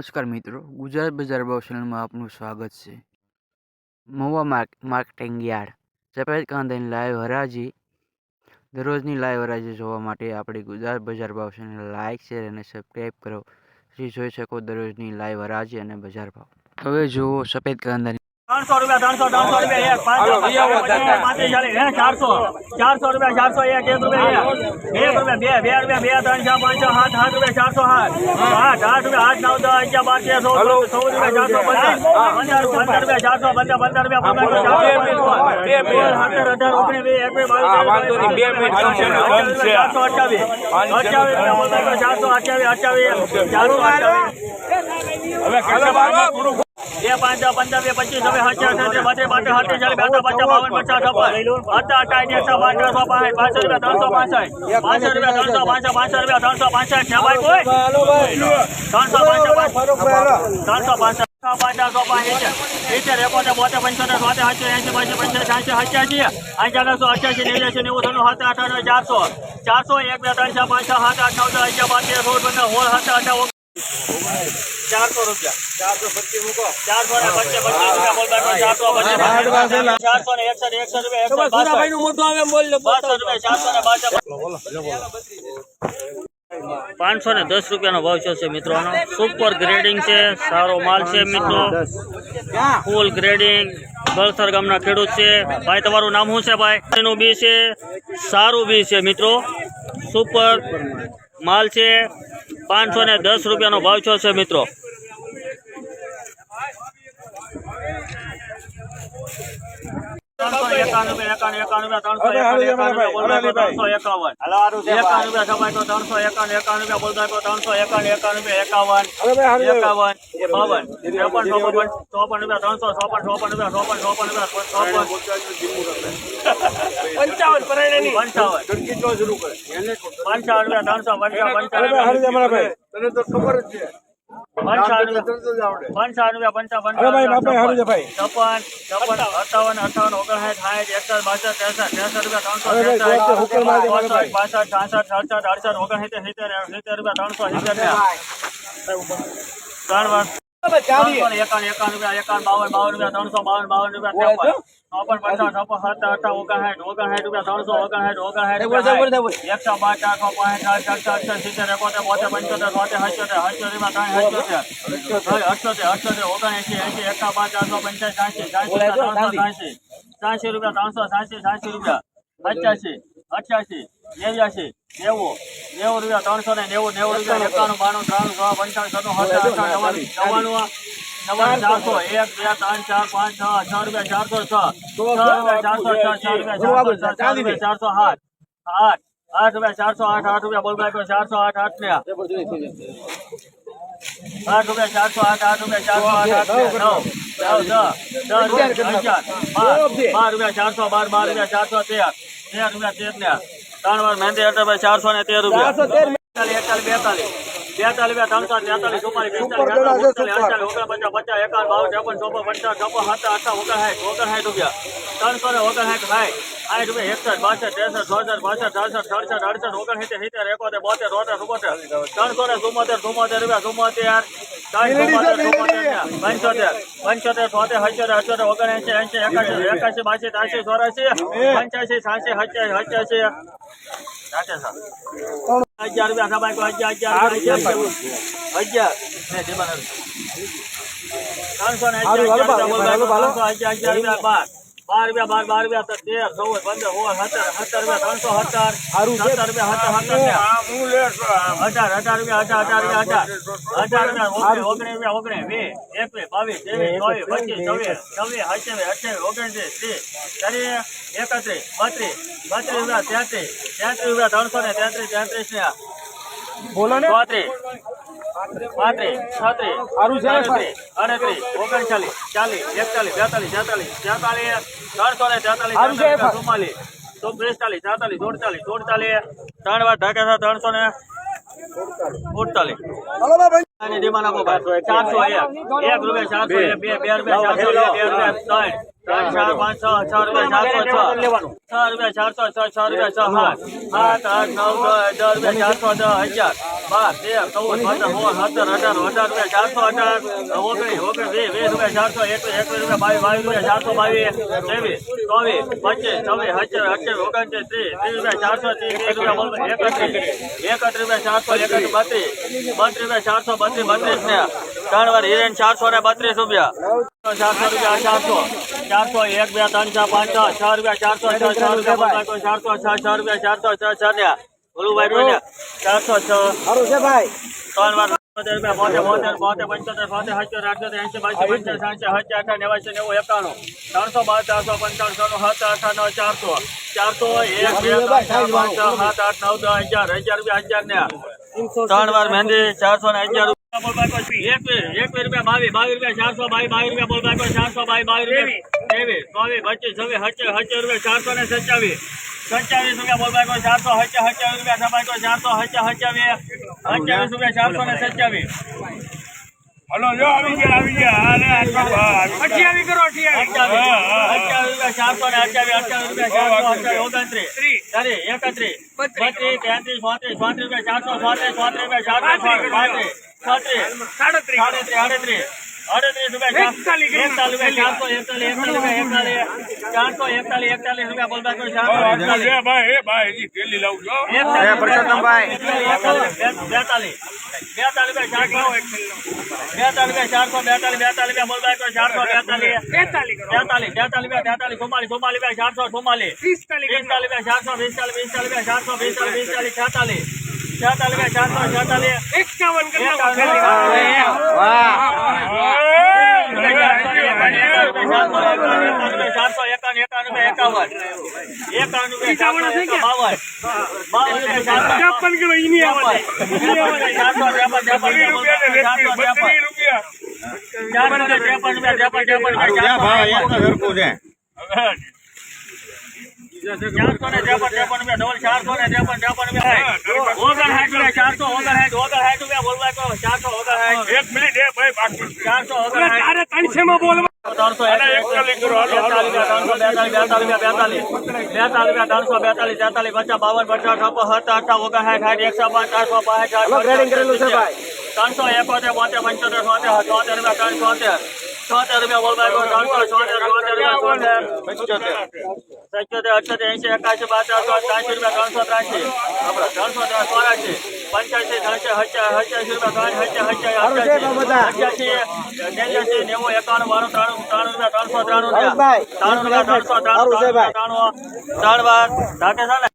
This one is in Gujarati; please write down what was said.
નમસ્કાર મિત્રો, ગુજરાત બજાર ભાવ ચેનલમાં આપનું સ્વાગત છે. મહુવા માર્ક માર્કેટિંગ યાર્ડ સફેદ કાંદાની લાઈવ હરાજી. દરરોજની લાઈવ હરાજી જોવા માટે આપણી ગુજરાત બજાર ભાવ ચેનલ લાઇક શેર અને સબસ્ક્રાઈબ કરો. જોઈ શકો દરરોજની લાઈવ હરાજી અને બજાર ભાવ. હવે જુઓ સફેદ કાંદાની ત્રણસો રૂપિયા ત્રણસો ત્રણસો રૂપિયા એક પાંચસો પાંત્રીસ ચાલીસ હે ચારસો ચારસો રૂપિયા ચારસો એક એક રૂપિયા એક. રૂપિયા બે બે રૂપિયા બે ત્રણ ચાર પાંચ સાત સાત રૂપિયા ચારસો સાત આઠ આઠ રૂપિયા આઠ નવ દસ અગિયાર બાર તેર ચૌદ ચૌદ રૂપિયા ચારસો પંદર. પંદર રૂપિયા ચારસો પંદર પંદર રૂપિયા પંદર સત્તર અઢાર ઓગણીસ વીસ એકવીસ બાવીસ ચારસો અઠાવીસ અઠાવીસ ચારસો અઠાવીસ અઠાવીસ ચારસો અઠાવીસ બે પાંચ પંદર બે પચીસ હવે હજાર છે બધે બાટે હાથે ચાલે બેઠા બચ્ચા બાવન પચાસ હતા અઠાઈ એકસો પાંચ ત્રણસો પાંચ પાંચસો રૂપિયા ત્રણસો પાંસઠ પાંચસો રૂપિયા ત્રણસો પાંસઠ પાંચસો રૂપિયા ત્રણસો પાંસઠ છે ભાઈ કોઈ ત્રણસો પાંસઠ ત્રણસો પાંસઠ પંચાસી ચારસો ચારસો એક બે ત્રણ ચાર પાંચ સાત આઠ નવ દસ અગિયાર બાર તેર સોળ પંદર સોળ સત્તર અઢાર ચારસો રૂપિયા. ચારસો પચીસ મૂકો. ચારસો ને પચીસ રૂપિયા બોલ ચારસો ચારસો ને એકસઠ એકસઠ રૂપિયા મોટું આવે બોલ બાસઠ રૂપિયા ચારસો ને બાસઠ. પાંચસો ને દસ રૂપિયાનો ભાવ છે મિત્રોનો. સુપર ગ્રેડિંગ છે સારો માલ છે મિત્રો. ફૂલ ગ્રેડિંગ ગળસર ગામના ખેડૂત છે. ભાઈ તમારું નામ શું છે ભાઈ? એનું બી છે સારું બી છે મિત્રો. સુપર માલ છે. પાંચસો ને દસ રૂપિયાનો ભાવ છે મિત્રો ત્રણસો એકાણું એકાણું એકાણું ત્રણસો એકાણું એકાણું બોલબાઈ ત્રણસો એકાવન એકાણું રૂપિયા સભાઈ તો ત્રણસો એકાણું એકાણું રૂપિયા બોલબાઈ તો ત્રણસો એકાણું એકાણું રૂપિયા એકાવન એકાવન બાવન ત્રેપન ચોપન ચોપન રૂપિયા ત્રણસો ચોપન ચોપન રૂપિયા ચોપન પંચાવન રૂપિયા ત્રણસો પંચાવન પંચાવન. પંચાવન. રૂપિયા ત્રણસો પંચાવન પંચાવન. રૂપિયા પંચાવન છપ્પન છપ્પન અઠાવન અઠાવન ઓગણસાઠ સાઠ એકસઠ બાસઠ ત્રેસઠ ત્રેસઠ રૂપિયા ત્રણસો ત્રેસઠ બાસઠ છાસઠ સડસઠ અડસઠ ઓગણસિત્તેર સિત્તેર સિત્તેર રૂપિયા ત્રણસો સિત્તેર ત્રણ વર્ષ. એકાવન એકાવન રૂપિયા એકાવન બાવન બાવન રૂપિયા ત્રણસો બાવન બાવન રૂપિયા ચોપન પચાસ છપ્પન સત્તર અઠા ઓગણસાઠ ઓગણસાઠ રૂપિયા ત્રણસો ઓગણસાઠ ઓગણસાઠ એકસો બાર ચારસો પાંચ સાઠ અડસઠ અડસઠ સિત્તેર એકોતેર બોતેર પંચોતેર સોતેર સત્યોતેર અઠ્યોતેર રૂપિયા ત્રણ અઠ્યોતેર અઠ્યોતેર અઠ્યોતેર ઓગણએંસી એંસી એકા પાંચ ચારસો પંચાસી સાંસી ત્રણસો સાંસી સાંસી રૂપિયા ત્રણસો સાંસી સાંસી રૂપિયા. પચાસી અઠ્યાસી નેવ્યાસી નેવું નેવું રૂપિયા ત્રણસો ને નેવું નેવું રૂપિયા એકાણું બાણું ત્રાણું સો પંચાવન સત્તર સત્તર અઠાવન નવ્વાણું નવ્વાણું નવ્વાણું ચારસો એક બે ત્રણ ચાર પાંચ છ છ રૂપિયા ચારસો છ. છ રૂપિયા ચારસો છ છ. રૂપિયા ચારસો છ છ રૂપિયા ચારસો આઠ આઠ આઠ રૂપિયા ચારસો આઠ આઠ રૂપિયા બોલબાઈ ચારસો આઠ આઠ ને આઠ રૂપિયા ચારસો આઠ આઠ રૂપિયા ચારસો આઠ આઠ ને નવ. નવ. દસ દસ અગિયાર બાર. બાર રૂપિયા ચારસો બાર બાર રૂપિયા ચારસો તેર. તેર રૂપિયા તેર ને. ત્રણ વાર મહેંદી અઢાર ભાઈ ચારસો ને તેર રૂપિયા. એકતાલીસ એકતાલીસ બેતાલીસ. બેતાલીસ બે ત્રણસો તેતાલીસ ચુમ્માલીસ પિસ્તાલીસ અડતાલીસ ઓગણપચાસ પચાસ એકાવન બાવન ત્રેપન ચોપન પચાસ છપ્પન સત્તર અઠા ઓગણસાઠ ઓગણસાઠ રૂપિયા. ત્રણસો ને ઓગણસાઠ સાઠ સાઠ રૂપિયા એકસઠ બાસઠ ત્રેસઠ ચોસઠ પાસઠ સડસઠ સડસઠ અડસઠ ઓગણસિત્તેર સિત્તેર એકોતેર બોતેર તોતેર ચુમ્મોતેર ત્રણસો ને ચુમ્મોતેર ચુમ્મોતેર રૂપિયા ચુમ્મોતેર પંચોતેર પંચોતેર છોતેર સત્યોતેર અઠ્યોતેર ઓગણએંસી એસી એકાસી એકાસી બાસી ત્યાસી ચોરાસી પંચ્યાસી છ્યાસી સત્યાસી સત્યાસી. અગિયાર રૂપિયા સબાઈ કો હજાર હજાર હજાર ત્રણસો ને હજાર હજાર અગિયાર રૂપિયા બાર બાર રૂપિયા બાર બાર રૂપિયા તેર ચૌદ પંદર સોળ સત્તર સત્તર રૂપિયા ત્રણસો સત્તર. સત્તર રૂપિયા સત્તર સત્તર અઢાર અઢાર રૂપિયા અઢાર અઢાર રૂપિયા અઢાર. અઢાર રૂપિયા ઓગણીસ ઓગણીસ રૂપિયા ઓગણીસ વીસ એકવીસ બાવીસ ત્રેવીસ ચોવીસ પચીસ છવ્વીસ છવ્વીસ અઠ્યાવીસ અઠ્યાવીસ ઓગણત્રીસ ત્રીસ ત્રીસ એકત્રીસ બત્રીસ બત્રીસ રૂપિયા તેત્રીસ તેત્રીસ રૂપિયા ત્રણસો ને તેત્રીસ તેત્રીસ ને બોલો ને. ચોત્રીસ પાંત્રીસ છત્રીસ અડત્રીસ અડત્રીસ ઓગણચાલીસ ચાલીસ એકતાલીસ બેતાલીસ તેતાલીસ તેતાલીસ ત્રણસો ને તેતાલીસ તેતાલીસ ચુમ્માલીસ તો બેતાલીસ તેતાલીસ સુડતાલીસ સુડતાલીસ ત્રણ વાર ઢાકા ત્રણસો ને સુડતાલીસ અને ડિમાન્ડ આપો ચારસો એક એક રૂપિયા ચારસો એક બે બે રૂપિયા ચારસો બે બે રૂપિયા. ત્રણ ત્રણ ચાર પાંચ છ છ રૂપિયા ચારસો છ. છ રૂપિયા ચારસો છ છ રૂપિયા છ સાત. આઠ આઠ નવ દસ દસ રૂપિયા ચારસો દસ હજાર ચારસો, અઢાર, ઓગણીસ રૂપિયા, ચારસો, એકવીસ એકવીસ રૂપિયા ચારસો, બાવીસ બત્રીસ બત્રીસ રૂપિયા, ચારસો હિરેન ચારસો ને બત્રીસ રૂપિયા. ચારસો રૂપિયા, ચારસો ચારસો, એક, બે, ત્રણ, ચાર, પાંચ, છ છ રૂપિયા, ચારસો, છ છ રૂપિયા ચારસો, છ છ રૂપિયા, ચારસો, છ છ ને બોલુભાઈ બોલ્યા ચારસો છ. ત્રણ છે. ભાઈ નેવું એકાણું. ત્રણસો બાર ચારસો પંચાવન સત્તર અઠાર નવ ચારસો. ચારસો એક બે ત્રણ સાત આઠ નવ દસ અગિયાર અગિયાર રૂપિયા અગિયાર ને. ત્રણ વાર મહેંદી ચારસો ને અગિયાર બોલ ચારસો ને સત્યાવીસ. સત્યાવીસ રૂપિયા બોલ બાવીસ ચારસો સત્યાવીસ રૂપિયા રૂપિયા સત્યાવીસ ચારસો સત્યાવીસ સત્યાવીસ. રૂપિયા ચારસો ને સત્યાવીસ. હલો જો આવી ગયા આવી ગયા. અરે અઠ્યાવી કરો અઠ્યાવી અઠ્યાવીસ. અઠ્યાવીસ રૂપિયા ચારસો ને અઠ્યાવીસ અઠ્યાવીસ રૂપિયા ચારસો અઠ્યાવીસ. ઓગણત્રીસ. ત્રીસ. એકત્રીસ. બત્રીસ. તેત્રીસ પાંત્રીસ ચોત્રીસ રૂપિયા ચારસો ચોત્રીસ ચોત્રીસ રૂપિયા ચારસો પાંત્રીસ. સાડત્રીસ. સાડત્રીસ આડત્રીસ. અડત્રીસ રૂપિયા એકતાલીસ ચાર- એકતાલીસ રૂપિયા ચારસો એકતાલીસ એકતાલીસ રૂપિયા એકતાલીસ ચારસો એકતાલીસ એકતાલીસ રૂપિયા બોલતા કોઈ ચારસો એકતાલીસ એ ભાઈ એ ભાઈ હજી થેલી લાવું છો એકતાલીસ બેતાલીસ બેતાલીસ રૂપિયા ચારસો બેતાલીસ રૂપિયા ચારસો બેતાલીસ બેતાલીસ રૂપિયા બોલતા કોઈ ચારસો બેતાલીસ બેતાલીસ કરો તેતાલીસ તેતાલીસ રૂપિયા તેતાલીસ ચુમ્માલીસ ચુમ્માલીસ રૂપિયા ચારસો ચુમ્માલીસ પિસ્તાલીસ પિસ્તાલીસ રૂપિયા ચારસો પિસ્તાલીસ પિસ્તાલીસ રૂપિયા ચારસો પિસ્તાલીસ પિસ્તાલીસ છેતાલીસ છેતાલીસ રૂપિયા ચારસો છેતાલીસ એકાવન કરી નાખો એકાવન. ચારસો એકાવન એકાવન રૂપિયા એકાવન એકાવન રૂપિયા બાવન બાવન રૂપિયા છપ્પન કિલો ઈની આવે ચારસો ત્રેપન ત્રેપન બત્રીસ રૂપિયા ને ચારસો બત્રીસ ત્રેપન રૂપિયા ચારસો ને ત્રેપન રૂપિયા ત્રેપન ત્રેપન રૂપિયા ચારસો ને ત્રેપન ત્રેપન રૂપિયા ડબલ ચારસો ને ત્રેપન ત્રેપન રૂપિયા ઓગણસાઠ રૂપિયા ચારસો ઓગણસાઠ ઓગણસાઠ રૂપિયા બોલવા કહો ચારસો ઓગણસાઠ એક મિનિટ એ ભાઈ બાકી ચારસો અરે ઓગણસાઠ તારે ત્રણસો માં બોલવા ત્રણસો ત્રણસો બેતાલીસ તેતાલીસ પચાસ બાવન પચાસ સત્તર અઠા ઓગણસાઠ સાઠ એકસો પાંચ ચારસો પાંચ ત્રણસો એકોતેર બોતેર પંચોતેર છોતેર છોતેર રૂપિયા ત્રણ છોતેર રૂપિયા બોલવા ત્રણસો છોતેર છોતેર રૂપિયા છોતેર. પંચોતેર. સત્યોતેર અઠ્યોતેર એંશી એકાશી બાચાસ ત્રાસી રૂપિયા ત્રણસો ત્રાસી. આપણે ત્રણસો ચોરાશી. પંચ્યાસી ત્રણસો અઠ્યાસી રૂપિયા નેવ્યાસી નેવું એકાણું બાણું ત્રાણું ત્રાણું રૂપિયા ત્રણસો ત્રાણું ત્રાણું રૂપિયા ત્રણસો ત્રાણું ત્રાણું ત્રાણું વાર. છે ને